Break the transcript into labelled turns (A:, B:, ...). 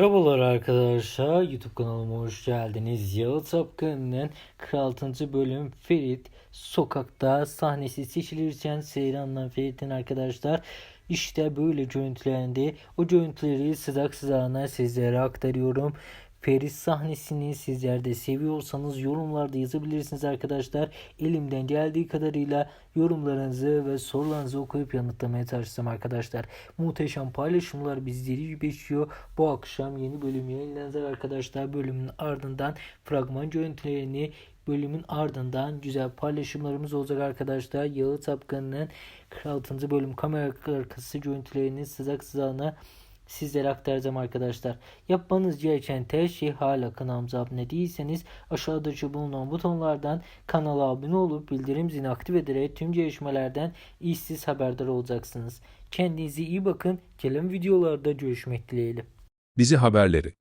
A: Merhabalar arkadaşlar YouTube kanalıma hoş geldiniz. Yalı Tapkan'ın 46. bölüm Ferit sokakta sahnesi seçilirken Seyran'la Ferit'in arkadaşlar işte böyle görüntülendi. O görüntüleri sıcak sıcağına sizlere aktarıyorum. Ferit sahnesini sizler de seviyorsanız yorumlarda yazabilirsiniz arkadaşlar. Elimden geldiği kadarıyla yorumlarınızı ve sorularınızı okuyup yanıtlamaya çalışacağım arkadaşlar. Muhteşem paylaşımlar bizleri bekliyor. Bu akşam yeni bölüm yayınlanacak arkadaşlar. Bölümün ardından fragman görüntülerini bölümün ardından güzel paylaşımlarımız olacak arkadaşlar. Yalı Tapkan'ın 46. bölüm kamera arkası görüntülerini sıcak sıcağına sizlere aktaracağım arkadaşlar. Yapmanız gereken tek şey hala kanalımıza abone değilseniz aşağıdaki bulunan butonlardan kanala abone olup bildirim zilini aktif ederek tüm gelişmelerden işsiz haberdar olacaksınız. Kendinize iyi bakın. Gelen videolarda görüşmek dileğiyle.
B: Dizi haberleri